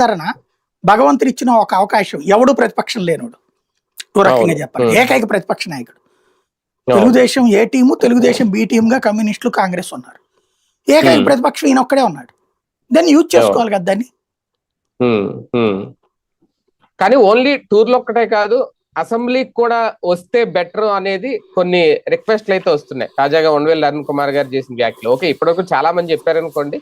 విస్తరణ భగవంతుడు ఇచ్చిన ఒక అవకాశం ఎవడు ప్రతిపక్షం లేనోడు ఓ రకంగా. చెప్పాలి. ఏకైక ప్రతిపక్ష నాయకుడు. Telugu Desam A team Telugu Desam B టీమ్గా కమ్యూనిస్టులు కాంగ్రెస్ ఉన్నారు ఏకైక. ప్రతిపక్షం ఈయన ఒక్కడే ఉన్నాడు దాన్ని యూజ్ చేసుకోవాలి కదా దాన్ని. కానీ ఓన్లీ టూర్లు ఒక్కటే కాదు అసెంబ్లీకి కూడా వస్తే బెటర్ అనేది కొన్ని రిక్వెస్ట్లు అయితే వస్తున్నాయి తాజాగా వన్వేల్ అరుణ్ కుమార్ గారు చేసిన వ్యాఖ్యలు ఓకే ఇప్పటివరకు చాలా మంది చెప్పారనుకోండి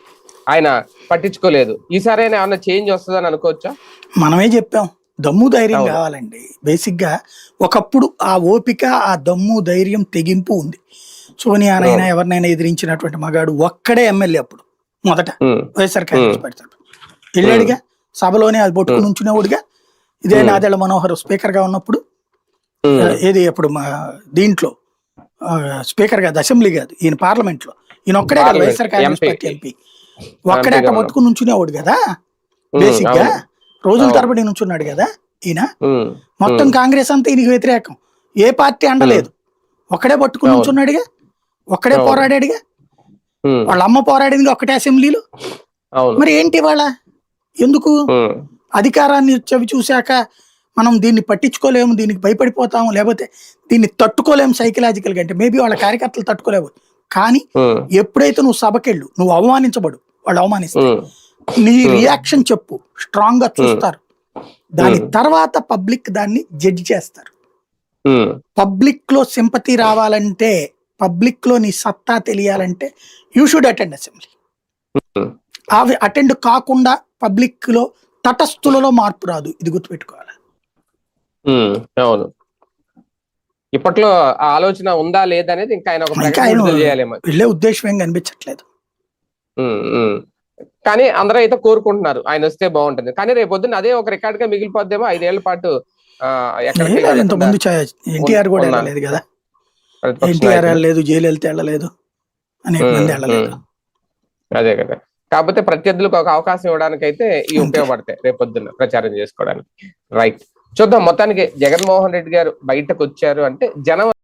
ఆయన పట్టించుకోలేదు. ఈసారి ఏమన్నా చేంజ్ వస్తుందని అనుకోవచ్చా? మనమే చెప్పాం. దమ్ము ధైర్యం. కావాలండి. బేసిక్గా ఒకప్పుడు ఆ ఓపిక ఆ దమ్ము ధైర్యం తెగింపు ఉంది. సోనియానైనా. ఎవరినైనా ఎదిరించినటువంటి మగాడు ఒక్కడే ఎమ్మెల్యే అప్పుడు. మొదట వైఎస్ఆర్ కాంగ్రెస్. పెడతాడు వెళ్ళాడుగా సభలోనే అది పట్టుకుని. ఉంచునేవాడుగా ఇదే. నాదెళ్ళ మనోహర్ స్పీకర్గా ఉన్నప్పుడు ఏది అప్పుడు మా దీంట్లో. స్పీకర్ కాదు అసెంబ్లీ కాదు ఈయన పార్లమెంట్లో ఈయన ఒక్కడే కదా వైఎస్ఆర్ కాంగ్రెస్. Party MP. ఒక్కడే అట్లా ఎంపీగా పట్టుకుని ఉంచునేవాడు కదా? బేసిక్గా. రోజుల. తరబడి నుంచున్నాడు కదా ఈయన? మొత్తం కాంగ్రెస్ అంతా ఈయనకి వ్యతిరేకం. ఏ పార్టీ అండలేదు. ఒక్కడే పట్టుకుని. నుంచున్నాడుగా? ఒక్కడే. పోరాడాడుగా? వాళ్ళ అమ్మ పోరాడింది ఒక్కటే అసెంబ్లీలో? మరి ఏంటి వాళ్ళ ఎందుకు? అధికారాన్ని చవి చూశాక మనం దీన్ని పట్టించుకోలేము దీనికి భయపడిపోతాము లేకపోతే దీన్ని తట్టుకోలేము సైకలాజికల్గా. అంటే మేబీ వాళ్ళ కార్యకర్తలు తట్టుకోలేవు. కానీ ఎప్పుడైతే నువ్వు సభకెళ్ళు నువ్వు అవమానించబడు వాళ్ళు అవమానిస్తారు నీ. రియాక్షన్ చెప్పు. స్ట్రాంగ్గా చూస్తారు. దాని. తర్వాత పబ్లిక్ దాన్ని జడ్జి చేస్తారు. పబ్లిక్లో సింపతి రావాలంటే పబ్లిక్లో నీ సత్తా తెలియాలంటే యూ షుడ్ అటెండ్ అసెంబ్లీ. అవి అటెండ్ కాకుండా పబ్లిక్లో తటస్థులలో మార్పు రాదు. ఇది గుర్తుపెట్టుకోవాలి. అవును. ఇప్పట్లో ఆలోచన ఉందా లేదా అనేది ఇంకా ఆయన ఒక వెళ్ళే ఉద్దేశం ఏం కనిపించట్లేదు. కానీ అందరూ అయితే కోరుకుంటున్నారు ఆయన వస్తే బాగుంటుంది కానీ రేపు పొద్దున్న అదే ఒక రికార్డ్గా మిగిలిపోద్దేమో ఐదేళ్ళ పాటు ఇంతకుముందు ఎన్టీఆర్ కూడా ఉన్నా. వెళ్ళలేదు కదా ప్రతిపక్ష ఎన్టీఆర్ నాయకుడు. వెళ్ళలేదు జైలు వెళ్తే వెళ్ళలేదు అనేక ఉమ్, మంది వెళ్ళలేదు. అదే కదా కాకపోతే ప్రత్యర్థులకు ఒక అవకాశం ఇవ్వడానికి అయితే ఇవి. ఉపయోగపడతాయి రేపు పొద్దున్న ప్రచారం చేసుకోవడానికి రైట్ చూద్దాం మొత్తానికి జగన్మోహన్ రెడ్డి గారు బయటకు వచ్చారు అంటే జనం